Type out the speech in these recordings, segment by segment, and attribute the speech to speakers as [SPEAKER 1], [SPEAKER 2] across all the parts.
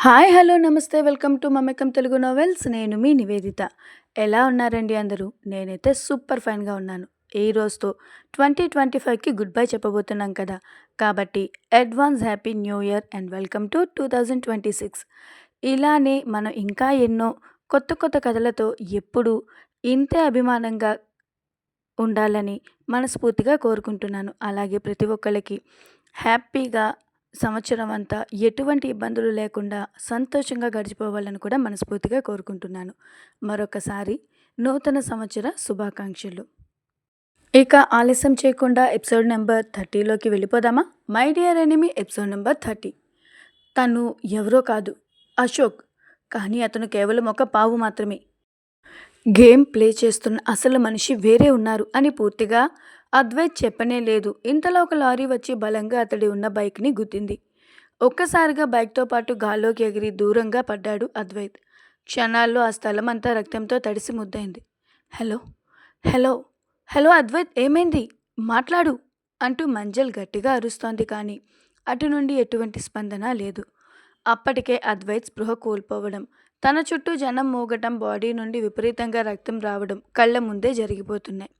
[SPEAKER 1] Hi! Hello! నమస్తే. Welcome to Mamekam Telugu novels. నేను మీ నివేదిత. ఎలా ఉన్నారండి అందరూ? నేనైతే సూపర్ ఫైన్‌గా ఉన్నాను. ఈ రోజుతో 2025కి గుడ్ బై చెప్పబోతున్నాం కదా! కాబట్టి advance happy new year and welcome to 2026. ఇలానే మనం ఇంకా ఎన్నో కొత్త కొత్త కథలతో ఎప్పుడూ ఇంతే అభిమానంగా ఉండాలని మనస్ఫూర్తిగా కోరుకుంటున్నాను. అలాగే ప్రతి ఒక్కరికి హ్యాపీగా సంవత్సరం అంతా ఎటువంటి ఇబ్బందులు లేకుండా సంతోషంగా గడిచిపోవాలని కూడా మనస్ఫూర్తిగా కోరుకుంటున్నాను. మరొకసారి నూతన సంవత్సర శుభాకాంక్షలు. ఇక ఆలస్యం చేయకుండా ఎపిసోడ్ నెంబర్ థర్టీలోకి వెళ్ళిపోదామా? My dear enemy episode number thirty తను ఎవరో కాదు అశోక్. కానీ అతను కేవలం ఒక పావు మాత్రమే. గేమ్ ప్లే చేస్తున్న అసలు మనిషి వేరే ఉన్నారు అని పూర్తిగా అద్వైత్ చెప్పనే లేదు. ఇంతలో ఒక లారీ వచ్చి బలంగా అతడి ఉన్న బైక్‌ని గుద్దింది. ఒక్కసారిగా బైక్‌తో పాటు గాల్లోకి ఎగిరి దూరంగా పడ్డాడు అద్వైత్. క్షణాల్లో ఆ స్థలం అంతా రక్తంతో తడిసి ముద్దైంది హలో! హలో! హలో అద్వైత్ ఏమైంది? మాట్లాడు అంటూ మంజల్ గట్టిగా అరుస్తోంది కానీ అటు నుండి ఎటువంటి స్పందన లేదు. అప్పటికే అద్వైత్ స్పృహ కోల్పోవడం, తన చుట్టూ జనం మోగటం బాడీ నుండి విపరీతంగా రక్తం రావడం కళ్ళ ముందే జరిగిపోతున్నాయి.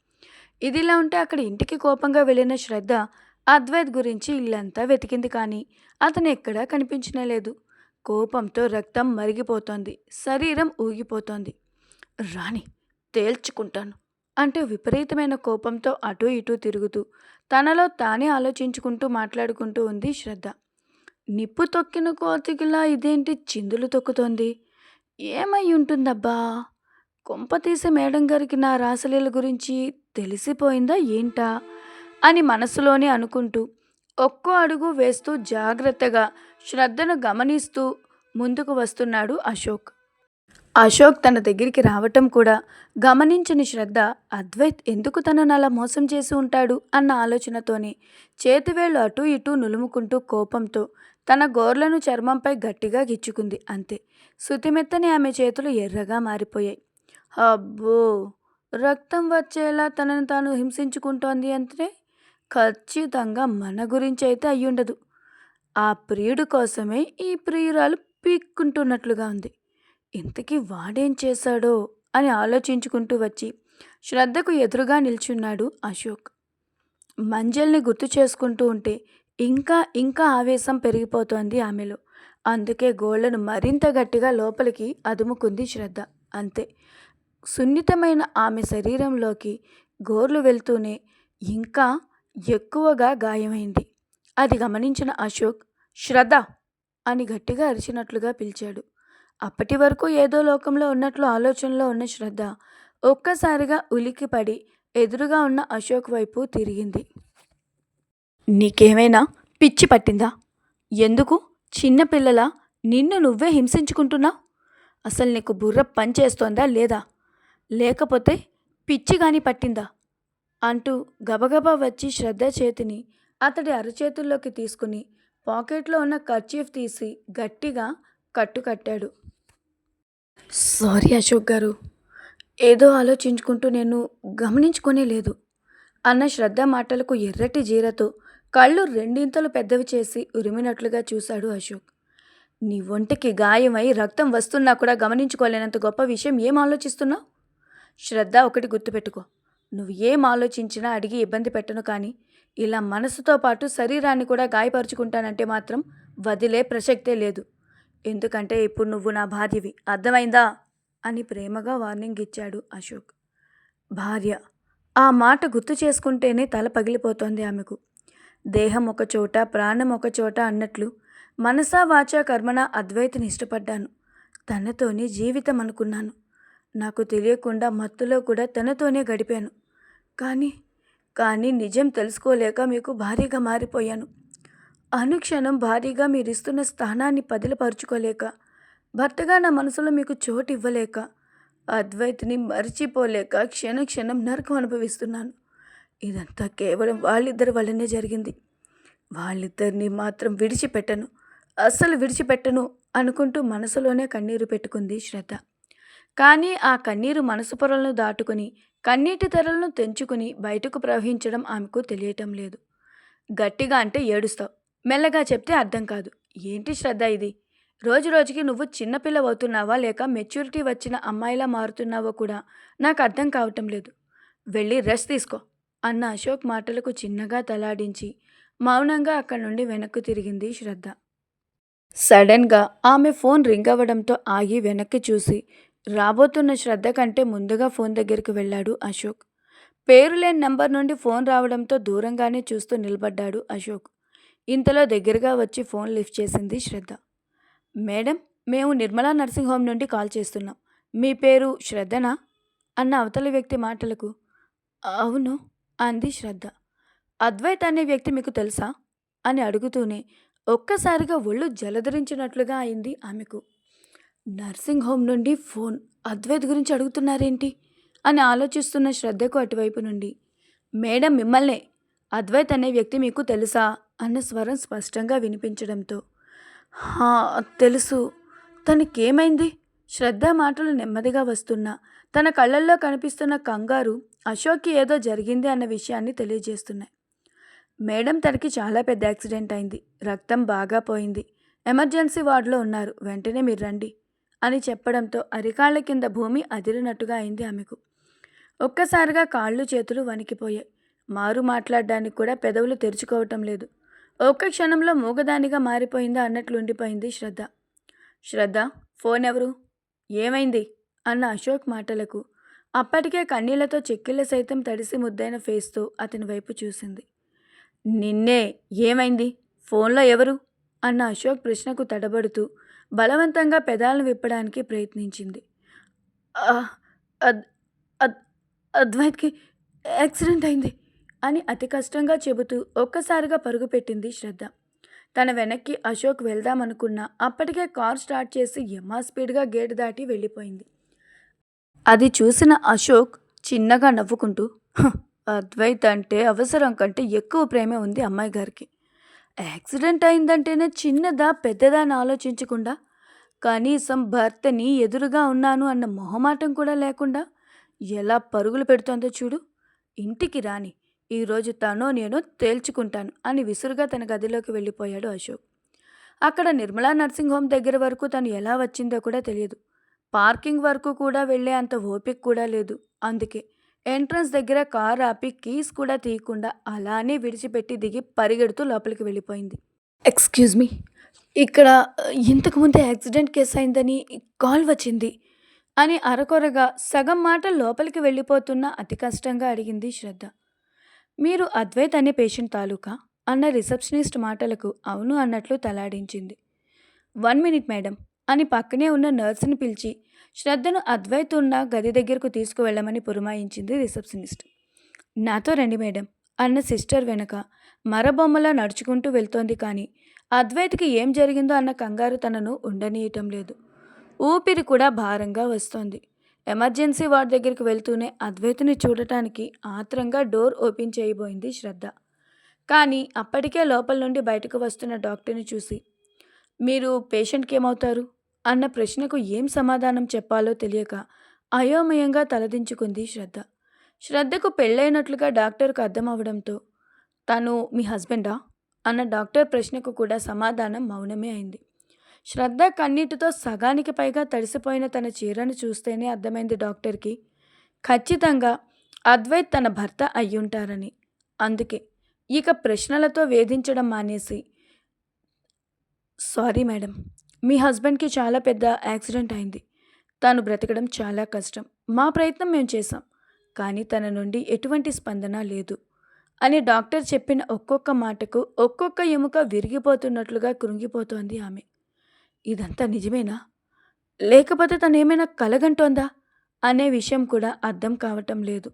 [SPEAKER 1] ఇదిలా ఉంటే అక్కడ ఇంటికి కోపంగా వెళ్ళిన శ్రద్ధ అద్వైత్ గురించి ఇల్లంతా వెతికింది కానీ అతను ఎక్కడా కనిపించనేలేదు. కోపంతో రక్తం మరిగిపోతోంది. శరీరం ఊగిపోతోంది. రాణి తేల్చుకుంటాను అంటూ విపరీతమైన కోపంతో అటూ ఇటూ తిరుగుతూ తనలో తానే ఆలోచించుకుంటూ మాట్లాడుకుంటూ ఉంది శ్రద్ధ. నిప్పు తొక్కిన కోతికిలా ఇదేంటి చిందులు తొక్కుతోంది? ఏమై ఉంటుందబ్బా? కొంపతీసి మేడం గారికి నా రాసలీల గురించి తెలిసిపోయిందా ఏంటా? అని మనసులోనే అనుకుంటూ ఒక్కో అడుగు వేస్తూ జాగ్రత్తగా శ్రద్ధను గమనిస్తూ ముందుకు వస్తున్నాడు అశోక్. అశోక్ తన దగ్గరికి రావటం కూడా గమనించని శ్రద్ధ అద్వైత్ ఎందుకు తనను అలా మోసం చేసి ఉంటాడు అన్న ఆలోచనతోనే చేతివేళ్ళు అటూ ఇటూ నులుముకుంటూ కోపంతో తన గోర్లను చర్మంపై గట్టిగా గిచ్చుకుంది అంతే. శుతిమెత్తని ఆమె చేతులు ఎర్రగా మారిపోయాయి. అబ్బో! రక్తం వచ్చేలా తనని తాను హింసించుకుంటోంది అంటే ఖచ్చితంగా మన గురించి అయితే అయ్యుండదు. ఆ ప్రియుడి కోసమే ఈ ప్రియురాలు పీక్కుంటున్నట్లుగా ఉంది. ఇంతకీ వాడేం చేశాడో అని ఆలోచించుకుంటూ వచ్చి శ్రద్ధకు ఎదురుగా నిల్చున్నాడు అశోక్. మంజల్ని గుర్తు చేసుకుంటూ ఉంటే ఇంకా ఇంకా ఆవేశం పెరిగిపోతోంది ఆమెలో. అందుకే గోళ్ళను మరింత గట్టిగా లోపలికి అదుముకుంది శ్రద్ధ. అంతే. సున్నితమైన ఆమె శరీరంలోకి గోర్లు వెళ్తూనే ఇంకా ఎక్కువగా గాయమైంది. అది గమనించిన అశోక్ శ్రద్ధ! అని గట్టిగా అరిచినట్లుగా పిలిచాడు. అప్పటి వరకు ఏదో లోకంలో ఉన్నట్లు ఆలోచనలో ఉన్న శ్రద్ధ ఒక్కసారిగా ఉలిక్కిపడి ఎదురుగా ఉన్న అశోక్ వైపు తిరిగింది. నీకేమైనా పిచ్చి పట్టిందా? ఎందుకు చిన్నపిల్లల నిన్ను నువ్వే హింసించుకుంటున్నావు అసలు నీకు బుర్ర పనిచేస్తోందా లేదా? లేకపోతే పిచ్చి గాని పట్టిందా? అంటూ గబగబా వచ్చి శ్రద్ధ చేతిని అతడి అరచేతుల్లోకి తీసుకుని పాకెట్లో ఉన్న కర్చీఫ్ తీసి గట్టిగా కట్టుకట్టాడు. సారీ అశోక్ గారు ఏదో ఆలోచించుకుంటూ నేను గమనించుకునే లేదు అన్న శ్రద్ధ మాటలకు ఎర్రటి జీరతో కళ్ళు రెండింతలు పెద్దవి చేసి ఉరిమినట్లుగా చూశాడు అశోక్. నీ ఒంటికి గాయమై రక్తం వస్తున్నా కూడా గమనించుకోలేనంత గొప్ప విషయం ఏం ఆలోచిస్తున్నావు శ్రద్ధ ఒకటి గుర్తుపెట్టుకో. నువ్వు ఏం ఆలోచించినా అడిగి ఇబ్బంది పెట్టను కానీ ఇలా మనసుతో పాటు శరీరాన్ని కూడా గాయపరుచుకుంటానంటే మాత్రం వదిలే ప్రసక్తే లేదు. ఎందుకంటే ఇప్పుడు నువ్వు నా భార్యవి. అర్థమైందా? అని ప్రేమగా వార్నింగ్ ఇచ్చాడు అశోక్. భార్య! ఆ మాట గుర్తు చేసుకుంటేనే తల పగిలిపోతోంది ఆమెకు. దేహం ఒకచోట ప్రాణం ఒకచోట అన్నట్లు మనసా వాచా కర్మణ అద్వైతని ఇష్టపడ్డాను. తనతోనే జీవితం అనుకున్నాను. నాకు తెలియకుండా మత్తులో కూడా తనతోనే గడిపాను. కానీ కానీ నిజం తెలుసుకోలేక మీకు భారీగా మారిపోయాను. అనుక్షణం భారీగా మీరిస్తున్న స్థానాన్ని పదిలపరుచుకోలేక, భర్తగా నా మనసులో మీకు చోటు ఇవ్వలేక, అద్వైతిని మరిచిపోలేక క్షణం క్షణం నరకం అనుభవిస్తున్నాను. ఇదంతా కేవలం వాళ్ళిద్దరి వల్లనే జరిగింది. వాళ్ళిద్దరిని మాత్రం విడిచిపెట్టను. అస్సలు విడిచిపెట్టను అనుకుంటూ మనసులోనే కన్నీరు పెట్టుకుంది శ్రద్ధ. కానీ ఆ కన్నీరు మనసు పొరలను దాటుకుని కన్నీటి తెరలను తెంచుకుని బయటకు ప్రవహించడం ఆమెకు తెలియటం లేదు. గట్టిగా అంటే ఏడుస్తావు మెల్లగా చెప్తే అర్థం కాదు. ఏంటి శ్రద్ధ ఇది? రోజు రోజుకి నువ్వు చిన్నపిల్లవవుతున్నావా లేక మెచ్యూరిటీ వచ్చిన అమ్మాయిలా మారుతున్నావో కూడా నాకు అర్థం కావటం లేదు వెళ్ళి రెస్ట్ తీసుకో అన్న అశోక్ మాటలకు చిన్నగా తలాడించి మౌనంగా అక్కడి నుండి వెనక్కు తిరిగింది శ్రద్ధ సడన్గా ఆమె ఫోన్ రింగ్ అవ్వడంతో ఆగి వెనక్కి చూసి రాబోతున్న శ్రద్ధ కంటే ముందుగా ఫోన్ దగ్గరికి వెళ్ళాడు అశోక్. పేరు లేని నంబర్ నుండి ఫోన్ రావడంతో దూరంగానే చూస్తూ నిలబడ్డాడు అశోక్. ఇంతలో దగ్గరగా వచ్చి ఫోన్ లిఫ్ట్ చేసింది శ్రద్ధ. మేడం మేము నిర్మలా నర్సింగ్ హోమ్ నుండి కాల్ చేస్తున్నాం. మీ పేరు శ్రద్ధనా? అన్న అవతలి వ్యక్తి మాటలకు. అవును అంది శ్రద్ధ. అద్వైత్ అనే వ్యక్తి మీకు తెలుసా? అని అడుగుతూనే ఒక్కసారిగా ఒళ్ళు జలధరించినట్లుగా అయింది ఆమెకు. నర్సింగ్ హోమ్ నుండి ఫోన్. అద్వైత్ గురించి అడుగుతున్నారేంటి? అని ఆలోచిస్తున్న శ్రద్ధకు అటువైపు నుండి. మేడం మిమ్మల్నే. అద్వైత్ అనే వ్యక్తి మీకు తెలుసా? అన్న స్వరం స్పష్టంగా వినిపించడంతో. "హా, తెలుసు. తనకేమైంది? శ్రద్ధ మాటలు నెమ్మదిగా వస్తున్నా తన కళ్ళల్లో కనిపిస్తున్న కంగారు అశోక్కి ఏదో జరిగింది అన్న విషయాన్ని తెలియజేస్తున్నాయి. మేడం తనకి చాలా పెద్ద యాక్సిడెంట్ అయింది. రక్తం బాగా పోయింది. ఎమర్జెన్సీ వార్డులో ఉన్నారు. వెంటనే మీరు రండి. అని చెప్పడంతో అరికాళ్ళ కింద భూమి అదిరినట్టుగా అయింది ఆమెకు. ఒక్కసారిగా కాళ్ళు చేతులు వణికిపోయాయి. మారు మాట్లాడడానికి కూడా పెదవులు తెరుచుకోవటం లేదు. ఒక్క క్షణంలో మూగదానిగా మారిపోయిందా అన్నట్లు ఉండిపోయింది శ్రద్ధ. శ్రద్ధ ఫోన్ ఎవరు? ఏమైంది? అన్న అశోక్ మాటలకు. అప్పటికే కన్నీళ్ళతో చెక్కిళ్ళ సైతం తడిసి ముద్దైన ఫేస్తో అతని వైపు చూసింది. నిన్నే ఏమైంది? ఫోన్లో ఎవరు? అన్న అశోక్ ప్రశ్నకు తడబడుతూ బలవంతంగా పెదాలను విప్పడానికి ప్రయత్నించింది. అద్వైత్కి యాక్సిడెంట్ అయింది అని అతి కష్టంగా చెబుతూ ఒక్కసారిగా పరుగుపెట్టింది శ్రద్ధ. తన వెనక్కి అశోక్ వెళ్దామనుకున్నా అప్పటికే కార్ స్టార్ట్ చేసి యమా స్పీడ్గా గేట్ దాటి వెళ్ళిపోయింది. అది చూసిన అశోక్ చిన్నగా నవ్వుకుంటూ అద్వైత్ అంటే అవసరం కంటే ఎక్కువ ప్రేమ ఉంది అమ్మాయి గారికి. యాక్సిడెంట్ అయిందంటేనే చిన్నదా పెద్దదా అని ఆలోచించకుండా కనీసం భర్తని ఎదురుగా ఉన్నాను అన్న మొహమాటం కూడా లేకుండా ఎలా పరుగులు పెడుతోందో చూడు. ఇంటికి రాని ఈరోజు తనో నేను తేల్చుకుంటాను అని విసురుగా తన గదిలోకి వెళ్ళిపోయాడు అశోక్. అక్కడ నిర్మలా నర్సింగ్ హోమ్ దగ్గర వరకు తను ఎలా వచ్చిందో కూడా తెలియదు. పార్కింగ్ వరకు కూడా వెళ్ళే అంత ఓపిక కూడా లేదు. అందుకే ఎంట్రన్స్ దగ్గర కార్ ఆపి కీస్ కూడా తీయకుండా అలానే విడిచిపెట్టి దిగి పరిగెడుతూ లోపలికి వెళ్ళిపోయింది. ఎక్స్క్యూజ్ మీ ఇక్కడ ఇంతకుముందే యాక్సిడెంట్ కేసు అయిందని కాల్ వచ్చింది అని అరకొరగా సగం మాట లోపలికి వెళ్ళిపోతున్న అతి కష్టంగా అడిగింది శ్రద్ధ. మీరు అద్వైత్ అనే పేషెంట్ తాలూకా? అన్న రిసెప్షనిస్ట్ మాటలకు అవును అన్నట్లు తలాడించింది. One minute madam. అని పక్కనే ఉన్న నర్సుని పిలిచి శ్రద్ధను అద్వైత్ ఉన్న గది దగ్గరకు తీసుకువెళ్ళమని పురమాయించింది రిసెప్షనిస్ట్. నాతో రండి మేడం అన్న సిస్టర్ వెనక మరబొమ్మలా నడుచుకుంటూ వెళ్తోంది కానీ అద్వైత్కి ఏం జరిగిందో అన్న కంగారు తనను ఉండనీయటం లేదు. ఊపిరి కూడా భారంగా వస్తోంది. ఎమర్జెన్సీ వార్డ్ దగ్గరికి వెళ్తూనే అద్వైతుని చూడటానికి ఆత్రంగా డోర్ ఓపెన్ చేయబోయింది శ్రద్ధ. కానీ అప్పటికే లోపల నుండి బయటకు వస్తున్న డాక్టర్ని చూసి మీరు పేషెంట్కి ఏమవుతారు? అన్న ప్రశ్నకు ఏం సమాధానం చెప్పాలో తెలియక అయోమయంగా తలదించుకుంది శ్రద్ధ. శ్రద్ధకు పెళ్ళైనట్లుగా డాక్టర్కు అర్థమవడంతో తను మీ హస్బెండా? అన్న డాక్టర్ ప్రశ్నకు కూడా సమాధానం మౌనమే అయింది. శ్రద్ధ కన్నీటితో సగానికి పైగా తడిసిపోయిన తన చీరను చూస్తేనే అర్థమైంది డాక్టర్కి ఖచ్చితంగా అద్వైత్ తన భర్త అయ్యుంటారని. అందుకే ఇక ప్రశ్నలతో వేధించడం మానేసి సారీ మేడం మీ హస్బెండ్కి చాలా పెద్ద యాక్సిడెంట్ అయింది. తాను బ్రతకడం చాలా కష్టం. మా ప్రయత్నం మేము చేశాం. కానీ తన నుండి ఎటువంటి స్పందన లేదు. అని డాక్టర్ చెప్పిన ఒక్కొక్క మాటకు ఒక్కొక్క ఎముక విరిగిపోతున్నట్లుగా కృంగిపోతోంది ఆమె. ఇదంతా నిజమేనా? లేకపోతే తను ఏమైనా కలగంటోందా? అనే విషయం కూడా అర్థం కావటం లేదు.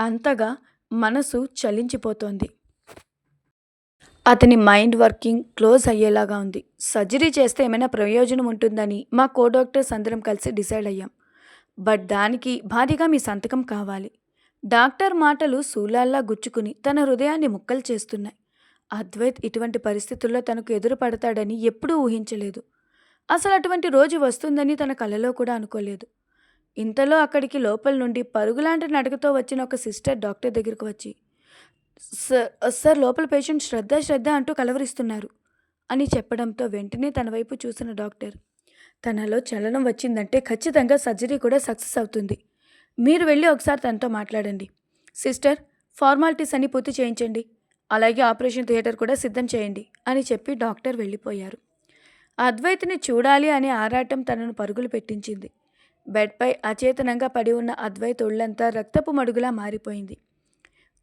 [SPEAKER 1] అంతగా మనసు చలించిపోతోంది. అతని మైండ్ వర్కింగ్ క్లోజ్ అయ్యేలాగా ఉంది. సర్జరీ చేస్తే ఏమైనా ప్రయోజనం ఉంటుందని మా కో డాక్టర్స్ అందరం కలిసి డిసైడ్ అయ్యాం. బట్ దానికి భారీగా మీ సంతకం కావాలి. డాక్టర్ మాటలు శూలాల్లా గుచ్చుకుని తన హృదయాన్ని ముక్కలు చేస్తున్నాయి. అద్వైత్ ఇటువంటి పరిస్థితుల్లో తనకు ఎదురు పడతాడని ఎప్పుడూ ఊహించలేదు. అసలు అటువంటి రోజు వస్తుందని తన కలలో కూడా అనుకోలేదు. ఇంతలో అక్కడికి లోపల నుండి పరుగులాంటి నడకతో వచ్చిన ఒక సిస్టర్ డాక్టర్ దగ్గరకు వచ్చి సార్ సార్ లోపల పేషెంట్ శ్రద్ధ శ్రద్ధ అంటూ కలవరిస్తున్నారు అని చెప్పడంతో వెంటనే తన వైపు చూసిన డాక్టర్ తనలో చలనం వచ్చిందంటే ఖచ్చితంగా సర్జరీ కూడా సక్సెస్ అవుతుంది. మీరు వెళ్ళి ఒకసారి తనతో మాట్లాడండి. సిస్టర్ ఫార్మాలిటీస్ అన్ని పూర్తి చేయించండి. అలాగే ఆపరేషన్ థియేటర్ కూడా సిద్ధం చేయండి అని చెప్పి డాక్టర్ వెళ్ళిపోయారు. అద్వైత్ని చూడాలి అనే ఆరాటం తనను పరుగులు పెట్టించింది. బెడ్పై అచేతనంగా పడి ఉన్న అద్వైత్ ఒళ్ళంతా రక్తపు మడుగులా మారిపోయింది.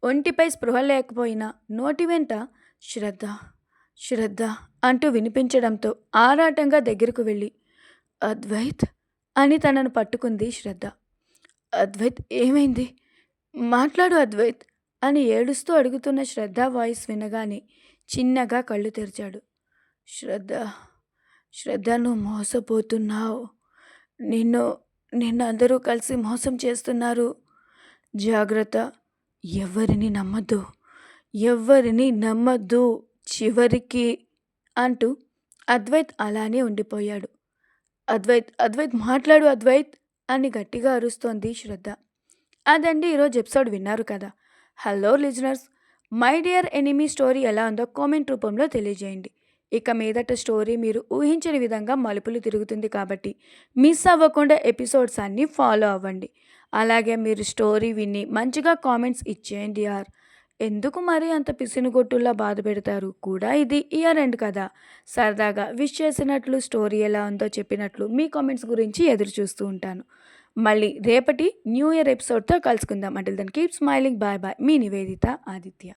[SPEAKER 1] ఒంటిపై స్పృహ లేకపోయినా నోటి వెంట శ్రద్ధ శ్రద్ధ అంటూ వినిపించడంతో ఆరాటంగా దగ్గరకు వెళ్ళి అద్వైత్ అని తనను పట్టుకుంది శ్రద్ధ. అద్వైత్ ఏమైంది? మాట్లాడు అద్వైత్ అని ఏడుస్తూ అడుగుతున్న శ్రద్ధ వాయిస్ వినగానే చిన్నగా కళ్ళు తెరిచాడు. శ్రద్ధ శ్రద్ధ నువ్వు మోసపోతున్నావు. నిన్ను నిన్ను అందరూ కలిసి మోసం చేస్తున్నారు. జాగ్రత్త ఎవరిని నమ్మద్దు ఎవరిని నమ్మద్దు చివరికి అంటూ అద్వైత్ అలానే ఉండిపోయాడు. అద్వైత్ అద్వైత్ మాట్లాడు అద్వైత్ అని గట్టిగా అరుస్తోంది శ్రద్ధ. అదండి ఈరోజు ఎపిసోడ్ విన్నారు కదా. Hello listeners my dear enemy story ఎలా ఉందో కామెంట్ రూపంలో తెలియజేయండి. ఇక మీదట స్టోరీ మీరు ఊహించని విధంగా మలుపులు తిరుగుతుంది కాబట్టి మిస్ అవ్వకుండా ఎపిసోడ్స్ అన్నీ ఫాలో అవ్వండి. అలాగే మీరు స్టోరీ విని మంచిగా కామెంట్స్ ఇచ్చేయండి యార్. ఎందుకు మరి అంత పిసినుగొట్టుల్లా బాధ పెడతారు? కూడా ఇది ఇయర్ ఎండ్ కదా. సరదాగా విష్ చేసినట్లు స్టోరీ ఎలా ఉందో చెప్పినట్లు మీ కామెంట్స్ గురించి ఎదురు చూస్తూ ఉంటాను. మళ్ళీ రేపటి న్యూ ఇయర్ ఎపిసోడ్తో కలుసుకుందాం. అంటే దాన్ని కీప్ స్మైలింగ్ బాయ్ బాయ్ మీ నివేదిత ఆదిత్య.